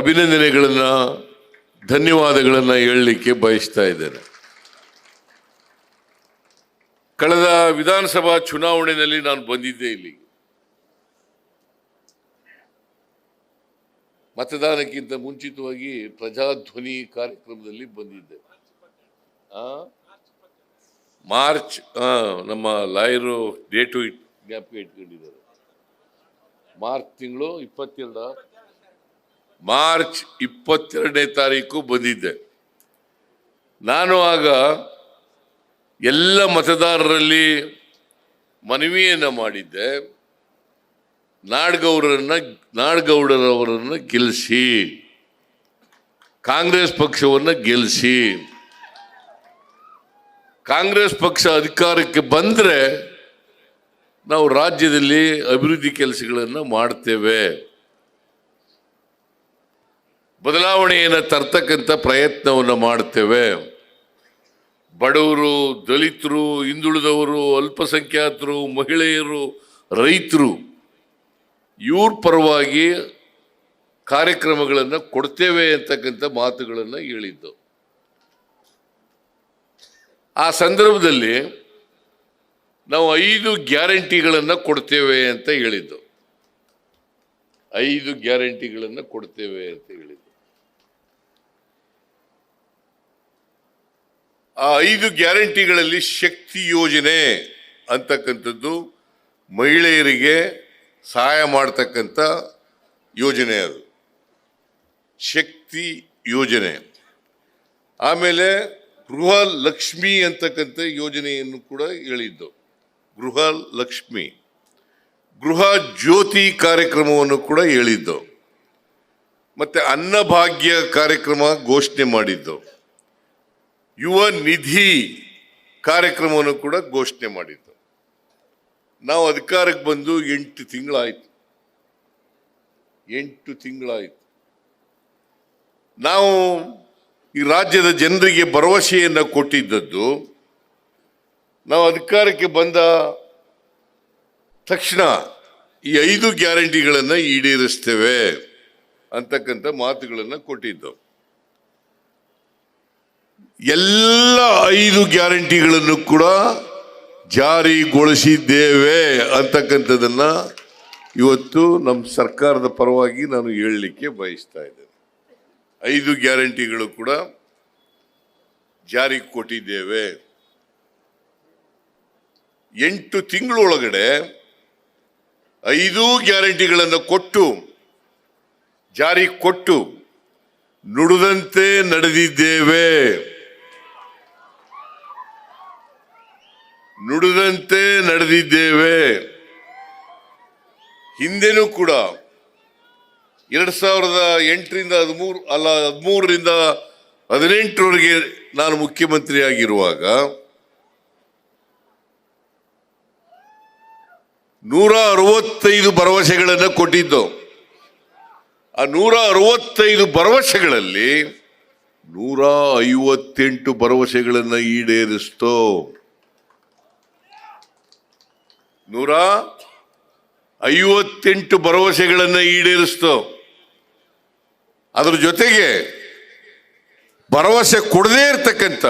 ಅಭಿನಂದನೆಗಳನ್ನು, ಧನ್ಯವಾದಗಳನ್ನು ಹೇಳಲಿಕ್ಕೆ ಬಯಸ್ತಾ ಇದ್ದೇನೆ. ಕಳೆದ ವಿಧಾನಸಭಾ ಚುನಾವಣೆಯಲ್ಲಿ ನಾನು ಬಂದಿದ್ದೆ ಇಲ್ಲಿ. ಮತದಾನಕ್ಕಿಂತ ಮುಂಚಿತವಾಗಿ ಪ್ರಜಾಧ್ವನಿ ಕಾರ್ಯಕ್ರಮದಲ್ಲಿ ಬಂದಿದ್ದೆ? ಮಾರ್ಚ್ ನಮ್ಮ ಲಾಯರು ಡೇಟು ಇಟ್, ಜ್ಞಾಪಕ ಇಟ್ಕೊಂಡಿದ್ದಾರೆ. ಮಾರ್ಚ್ ತಿಂಗಳು ಇಪ್ಪತ್ತೆರಡ ಮಾರ್ಚ್ ಇಪ್ಪತ್ತೆರಡನೇ ತಾರೀಕು ಬಂದಿದ್ದೆ. ನಾನು ಆಗ ಎಲ್ಲ ಮತದಾರರಲ್ಲಿ ಮನವಿಯನ್ನು ಮಾಡಿದ್ದೆ. ನಾಡ್ಗೌಡರನ್ನ, ನಾಡ್ಗೌಡರವರನ್ನು ಗೆಲ್ಲಿಸಿ ಕಾಂಗ್ರೆಸ್ ಪಕ್ಷವನ್ನು ಗೆಲ್ಲಿಸಿ ಕಾಂಗ್ರೆಸ್ ಪಕ್ಷ ಅಧಿಕಾರಕ್ಕೆ ಬಂದರೆ ನಾವು ರಾಜ್ಯದಲ್ಲಿ ಅಭಿವೃದ್ಧಿ ಕೆಲಸಗಳನ್ನು ಮಾಡ್ತೇವೆ. ಬದಲಾವಣೆಯನ್ನು ತರ್ತಕ್ಕಂಥ ಪ್ರಯತ್ನವನ್ನು ಮಾಡ್ತೇವೆ. ಬಡವರು, ದಲಿತರು, ಹಿಂದುಳಿದವರು, ಅಲ್ಪಸಂಖ್ಯಾತರು, ಮಹಿಳೆಯರು, ರೈತರು, ಇವ್ರ ಪರವಾಗಿ ಕಾರ್ಯಕ್ರಮಗಳನ್ನು ಕೊಡ್ತೇವೆ ಅಂತಕ್ಕಂಥ ಮಾತುಗಳನ್ನು ಹೇಳಿದ್ದು. ಆ ಸಂದರ್ಭದಲ್ಲಿ ನಾವು ಐದು ಗ್ಯಾರಂಟಿಗಳನ್ನು ಕೊಡ್ತೇವೆ ಅಂತ ಹೇಳಿದ್ದು. ಐದು ಗ್ಯಾರಂಟಿಗಳನ್ನು ಕೊಡ್ತೇವೆ ಅಂತ ಹೇಳಿದ್ದು. ಆ ಐದು ಗ್ಯಾರಂಟಿಗಳಲ್ಲಿ ಶಕ್ತಿ ಯೋಜನೆ ಅಂತಕ್ಕಂಥದ್ದು ಮಹಿಳೆಯರಿಗೆ ಸಹಾಯ ಮಾಡ್ತಕ್ಕಂಥ ಯೋಜನೆ ಅದು. ಶಕ್ತಿ ಯೋಜನೆ. ಆಮೇಲೆ ಗೃಹ ಲಕ್ಷ್ಮಿ ಅಂತಕ್ಕಂಥ ಯೋಜನೆಯನ್ನು ಕೂಡ ಹೇಳಿದ್ದು. ಗೃಹ ಲಕ್ಷ್ಮಿ ಗೃಹ ಜ್ಯೋತಿ ಕಾರ್ಯಕ್ರಮವನ್ನು ಕೂಡ ಹೇಳಿದ್ದು. ಮತ್ತೆ ಅನ್ನಭಾಗ್ಯ ಕಾರ್ಯಕ್ರಮ ಘೋಷಣೆ ಮಾಡಿದ್ದು. ಯುವ ನಿಧಿ ಕಾರ್ಯಕ್ರಮವನ್ನು ಕೂಡ ಘೋಷಣೆ ಮಾಡಿದ್ದು ನಾವು ಅಧಿಕಾರಕ್ಕೆ ಬಂದು ಎಂಟು ತಿಂಗಳಾಯ್ತು. ಎಂಟು ತಿಂಗಳಾಯ್ತು. ನಾವು ಈ ರಾಜ್ಯದ ಜನರಿಗೆ ಭರವಸೆಯನ್ನು ಕೊಟ್ಟಿದ್ದದ್ದು, ನಾವು ಅಧಿಕಾರಕ್ಕೆ ಬಂದ ತಕ್ಷಣ ಈ ಐದು ಗ್ಯಾರಂಟಿಗಳನ್ನು ಈಡೇರಿಸ್ತೇವೆ ಅಂತಕ್ಕಂಥ ಮಾತುಗಳನ್ನು ಕೊಟ್ಟಿದ್ದು ಎಲ್ಲ ಐದು ಗ್ಯಾರಂಟಿಗಳನ್ನು ಕೂಡ ಜಾರಿಗೊಳಿಸಿದ್ದೇವೆ ಅಂತಕ್ಕಂಥದ್ದನ್ನ ಇವತ್ತು ನಮ್ಮ ಸರ್ಕಾರದ ಪರವಾಗಿ ನಾನು ಹೇಳಲಿಕ್ಕೆ ಬಯಸ್ತಾ ಇದ್ದೇನೆ. ಐದು ಗ್ಯಾರಂಟಿಗಳು ಕೂಡ ಜಾರಿಗೆ ಕೊಟ್ಟಿದ್ದೇವೆ. ಎಂಟು ತಿಂಗಳೊಳಗಡೆ ಐದು ಗ್ಯಾರಂಟಿಗಳನ್ನು ಕೊಟ್ಟು ಜಾರಿಗೆ ಕೊಟ್ಟು ನುಡಿದಂತೆ ನಡೆದಿದ್ದೇವೆ. ನುಡಿದಂತೆ ನಡೆದಿದ್ದೇವೆ. ಹಿಂದೆನೂ ಕೂಡ ಎರಡ್ ಸಾವಿರದ ಎಂಟರಿಂದ ಹದಿಮೂರು, ಅಲ್ಲ ಹದಿಮೂರರಿಂದ ಹದಿನೆಂಟರವರೆಗೆ ನಾನು ಮುಖ್ಯಮಂತ್ರಿ ಆಗಿರುವಾಗ ನೂರ ಅರವತ್ತೈದು ಭರವಸೆಗಳನ್ನು ಕೊಟ್ಟಿದ್ದು. ಆ ನೂರ ಅರವತ್ತೈದು ಭರವಸೆಗಳಲ್ಲಿ ನೂರ ಐವತ್ತೆಂಟು ಭರವಸೆಗಳನ್ನು ಈಡೇರಿಸ್ತೋ. ನೂರ ಐವತ್ತೆಂಟು ಭರವಸೆಗಳನ್ನು ಈಡೇರಿಸ್ತು. ಅದರ ಜೊತೆಗೆ ಭರವಸೆ ಕೊಡದೇ ಇರತಕ್ಕಂಥ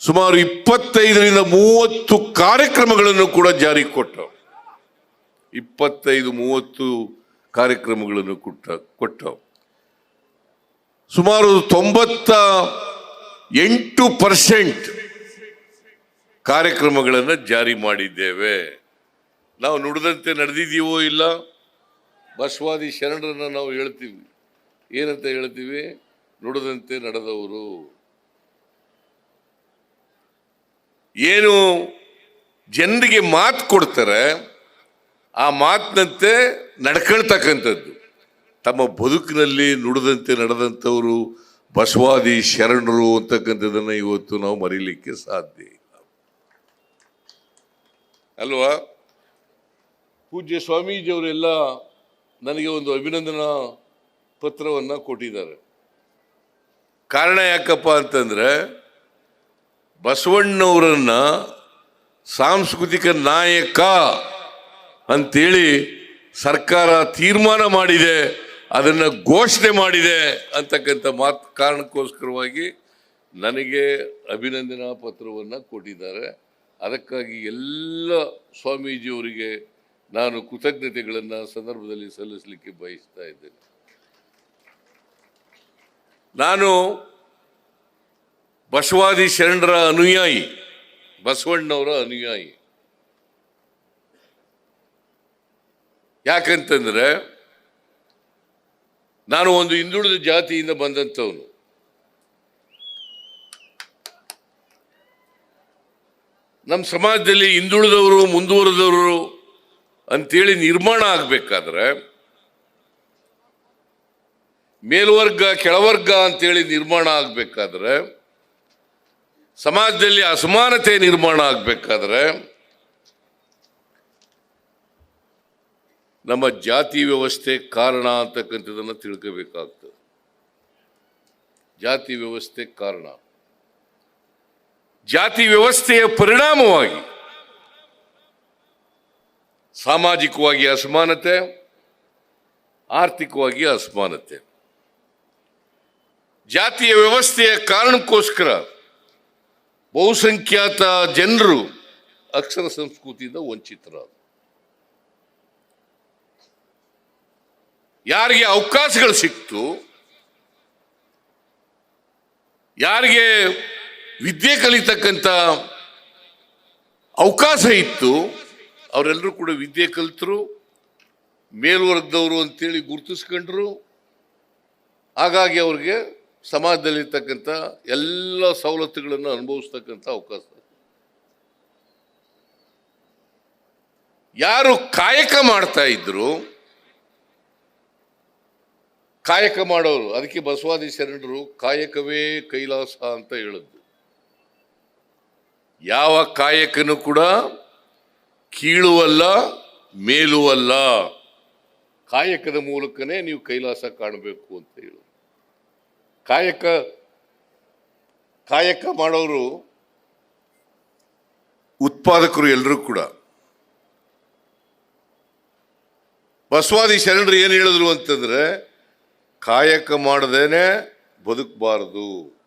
ಸುಮಾರು ಇಪ್ಪತ್ತೈದರಿಂದ ಮೂವತ್ತು ಕಾರ್ಯಕ್ರಮಗಳನ್ನು ಕೂಡ ಜಾರಿಗೆ ಕೊಟ್ಟ ಇಪ್ಪತ್ತೈದು, ಮೂವತ್ತು ಕಾರ್ಯಕ್ರಮಗಳನ್ನು ಕೊಟ್ಟ ಕೊಟ್ಟ ಸುಮಾರು ತೊಂಬತ್ತ ಎಂಟು ಪರ್ಸೆಂಟ್ ಕಾರ್ಯಕ್ರಮಗಳನ್ನು ಜಾರಿ ಮಾಡಿದ್ದೇವೆ. ನಾವು ನುಡಿದಂತೆ ನಡೆದಿದ್ದೀವೋ ಇಲ್ಲ ಬಸವಾದಿ ಶರಣರನ್ನು ನಾವು ಹೇಳ್ತೀವಿ. ಏನಂತ ಹೇಳ್ತೀವಿ? ನುಡಿದಂತೆ ನಡೆದವರು. ಏನು ಜನರಿಗೆ ಮಾತು ಕೊಡ್ತಾರೆ, ಆ ಮಾತಿನಂತೆ ನಡ್ಕೊಳ್ತಕ್ಕಂಥದ್ದು. ತಮ್ಮ ಬದುಕಿನಲ್ಲಿ ನುಡಿದಂತೆ ನಡೆದಂಥವರು ಬಸವಾದಿ ಶರಣರು ಅಂತಕ್ಕಂಥದ್ದನ್ನು ಇವತ್ತು ನಾವು ಮರೀಲಿಕ್ಕೆ ಸಾಧ್ಯ ಅಲ್ವಾ? ಪೂಜ್ಯ ಸ್ವಾಮೀಜಿಯವರೆಲ್ಲ ನನಗೆ ಒಂದು ಅಭಿನಂದನಾ ಪತ್ರವನ್ನು ಕೊಟ್ಟಿದ್ದಾರೆ. ಕಾರಣ ಯಾಕಪ್ಪ ಅಂತಂದ್ರೆ ಬಸವಣ್ಣವರನ್ನು ಸಾಂಸ್ಕೃತಿಕ ನಾಯಕ ಅಂತೇಳಿ ಸರ್ಕಾರ ತೀರ್ಮಾನ ಮಾಡಿದೆ, ಅದನ್ನು ಘೋಷಣೆ ಮಾಡಿದೆ ಅಂತಕ್ಕಂಥ ಮಾತು ಕಾರಣಕ್ಕೋಸ್ಕರವಾಗಿ ನನಗೆ ಅಭಿನಂದನಾ ಪತ್ರವನ್ನು ಕೊಟ್ಟಿದ್ದಾರೆ. ಅದಕ್ಕಾಗಿ ಎಲ್ಲ ಸ್ವಾಮೀಜಿಯವರಿಗೆ ನಾನು ಕೃತಜ್ಞತೆಗಳನ್ನು ಸಂದರ್ಭದಲ್ಲಿ ಸಲ್ಲಿಸಲಿಕ್ಕೆ ಬಯಸ್ತಾ ಇದ್ದೇನೆ. ನಾನು ಬಸವಾದಿ ಶರಣರ ಅನುಯಾಯಿ, ಬಸವಣ್ಣವರ ಅನುಯಾಯಿ. ಯಾಕಂತಂದ್ರೆ ನಾನು ಒಂದು ಹಿಂದುಳಿದ ಜಾತಿಯಿಂದ ಬಂದಂಥವನು. ನಮ್ಮ ಸಮಾಜದಲ್ಲಿ ಹಿಂದುಳಿದವರು, ಮುಂದುವರೆದವರು ಅಂತೇಳಿ ನಿರ್ಮಾಣ ಆಗಬೇಕಾದ್ರೆ ಮೇಲ್ವರ್ಗ, ಕೆಳವರ್ಗ ಅಂತೇಳಿ ನಿರ್ಮಾಣ ಆಗಬೇಕಾದ್ರೆ, ಸಮಾಜದಲ್ಲಿ ಅಸಮಾನತೆ ನಿರ್ಮಾಣ ಆಗಬೇಕಾದ್ರೆ ನಮ್ಮ ಜಾತಿ ವ್ಯವಸ್ಥೆ ಕಾರಣ ಅಂತಕ್ಕಂಥದ್ದನ್ನು ತಿಳ್ಕೋಬೇಕಾಗ್ತದೆ. ಜಾತಿ ವ್ಯವಸ್ಥೆ ಕಾರಣ. ಜಾತಿ ವ್ಯವಸ್ಥೆಯ ಪರಿಣಾಮವಾಗಿ, ಸಾಮಾಜಿಕವಾಗಿ ಅಸಮಾನತೆ, ಆರ್ಥಿಕವಾಗಿ ಅಸಮಾನತೆ. ಜಾತಿಯ ವ್ಯವಸ್ಥೆಯ ಕಾರಣಕ್ಕೋಸ್ಕರ ಬಹುಸಂಖ್ಯಾತ ಜನರು ಅಕ್ಷರ ಸಂಸ್ಕೃತಿಯಿಂದ ವಂಚಿತರಾದರು. ಯಾರಿಗೆ ಅವಕಾಶಗಳು ಸಿಕ್ತು, ಯಾರಿಗೆ ವಿದ್ಯೆ ಕಲಿತಕ್ಕಂಥ ಅವಕಾಶ ಇತ್ತು. ಅವರೆಲ್ಲರೂ ಕೂಡ ವಿದ್ಯೆ ಕಲಿತರು. ಮೇಲ್ವರ್ಗದವರು ಅಂತೇಳಿ ಗುರುತಿಸ್ಕೊಂಡ್ರು. ಹಾಗಾಗಿ ಅವ್ರಿಗೆ ಸಮಾಜದಲ್ಲಿರ್ತಕ್ಕಂಥ ಎಲ್ಲ ಸವಲತ್ತುಗಳನ್ನು ಅನುಭವಿಸ್ತಕ್ಕಂಥ ಅವಕಾಶ. ಯಾರು ಕಾಯಕ ಮಾಡ್ತಾ ಇದ್ರು, ಕಾಯಕ ಮಾಡೋರು, ಅದಕ್ಕೆ ಬಸವಾದಿ ಶರಣರು ಕಾಯಕವೇ ಕೈಲಾಸ ಅಂತ ಹೇಳಿದ್ದು ಯಾವ ಕಾಯಕನು ಕೂಡ ಕೀಳುವಲ್ಲ, ಮೇಲುವಲ್ಲ. ಕಾಯಕದ ಮೂಲಕನೇ ನೀವು ಕೈಲಾಸ ಕಾಣಬೇಕು ಅಂತ ಹೇಳು. ಕಾಯಕ ಕಾಯಕ ಮಾಡೋರು ಉತ್ಪಾದಕರು ಎಲ್ಲರೂ ಕೂಡ. ಬಸವಾದಿ ಶರಣರು ಏನು ಹೇಳಿದ್ರು ಅಂತಂದ್ರೆ, ಕಾಯಕ ಮಾಡದೇನೆ ಬದುಕಬಾರದು.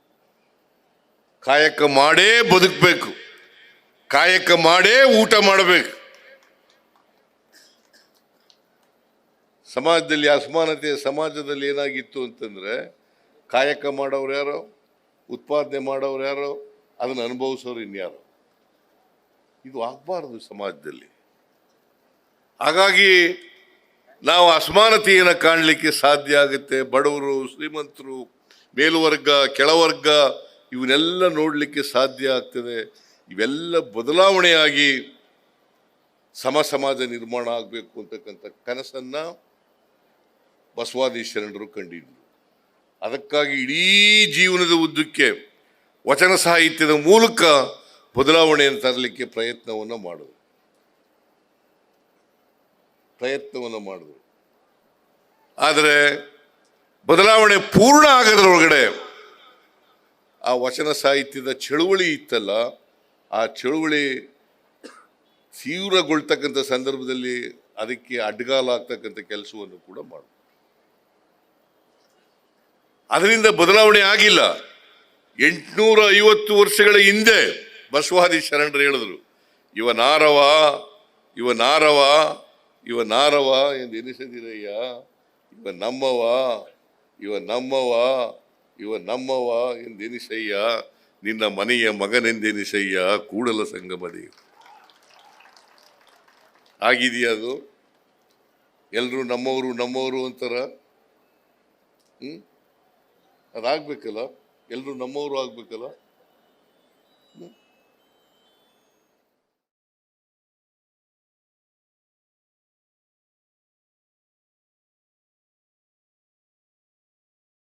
ಕಾಯಕ ಮಾಡೇ ಬದುಕಬೇಕು. ಕಾಯಕ ಮಾಡೇ ಊಟ ಮಾಡಬೇಕು. ಸಮಾಜದಲ್ಲಿ ಅಸಮಾನತೆ ಸಮಾಜದಲ್ಲಿ ಏನಾಗಿತ್ತು ಅಂತಂದರೆ ಕಾಯಕ ಮಾಡೋರು ಯಾರೋ? ಉತ್ಪಾದನೆ ಮಾಡೋರು ಯಾರೋ? ಅದನ್ನು ಅನುಭವಿಸೋರು ಇನ್ಯಾರೋ? ಇದು ಆಗಬಾರ್ದು ಸಮಾಜದಲ್ಲಿ. ಹಾಗಾಗಿ ನಾವು ಅಸಮಾನತೆಯನ್ನು ಕಾಣಲಿಕ್ಕೆ ಸಾಧ್ಯ ಆಗುತ್ತೆ. ಬಡವರು, ಶ್ರೀಮಂತರು, ಮೇಲುವರ್ಗ, ಕೆಳವರ್ಗ, ಇವನ್ನೆಲ್ಲ ನೋಡಲಿಕ್ಕೆ ಸಾಧ್ಯ ಆಗ್ತದೆ. ಇವೆಲ್ಲ ಬದಲಾವಣೆಯಾಗಿ ಸಮ ಸಮಾಜ ನಿರ್ಮಾಣ ಆಗಬೇಕು ಅಂತಕ್ಕಂಥ ಕನಸನ್ನ ಬಸವಾದಿ ಶರಣರು ಕಂಡಿದ್ರು. ಅದಕ್ಕಾಗಿ ಇಡೀ ಜೀವನದ ಉದ್ದಕ್ಕೆ, ವಚನ ಸಾಹಿತ್ಯದ ಮೂಲಕ ಬದಲಾವಣೆಯನ್ನು ತರಲಿಕ್ಕೆ ಪ್ರಯತ್ನವನ್ನು ಮಾಡಿದ್ರು. ಪ್ರಯತ್ನವನ್ನು ಮಾಡಿದ್ರು. ಆದರೆ ಬದಲಾವಣೆ ಪೂರ್ಣ ಆಗೋದ್ರೊಳಗಡೆ ಆ ವಚನ ಸಾಹಿತ್ಯದ ಚಳುವಳಿ ಇತ್ತಲ್ಲ ಆ ಚಳುವಳಿ ತೀವ್ರಗೊಳ್ತಕ್ಕಂಥ ಸಂದರ್ಭದಲ್ಲಿ ಅದಕ್ಕೆ ಅಡ್ಡಗಾಲಾಗ್ತಕ್ಕಂಥ ಕೆಲಸವನ್ನು ಕೂಡ ಮಾಡ ಅದರಿಂದ ಬದಲಾವಣೆ ಆಗಿಲ್ಲ. ಎಂಟುನೂರ ಐವತ್ತು ವರ್ಷಗಳ ಹಿಂದೆ ಬಸವಾದಿ ಶರಣರು ಹೇಳಿದ್ರು, ಇವ ನಾರವ ಇವ ನಾರವ ಇವ ನಾರವ ಎಂದು ಎನಿಸದಿರಯ್ಯ, ಇವ ನಮ್ಮವ ಇವ ನಮ್ಮವ ಇವ ನಮ್ಮವ ಎಂದೆನಿಸಯ್ಯ ನಿನ್ನ ಮನೆಯ ಮಗನೆಂದೆನಿಸಯ್ಯ ಕೂಡಲ ಸಂಗಮದೇ. ಆಗಿದೆಯಾ ಅದು? ಎಲ್ಲರೂ ನಮ್ಮವರು ನಮ್ಮವರು ಅಂತಾರ? ಹ್ಮ್? ಅದಾಗ್ಬೇಕಲ್ಲ? ಎಲ್ಲರೂ ನಮ್ಮವರು ಆಗ್ಬೇಕಲ್ಲ?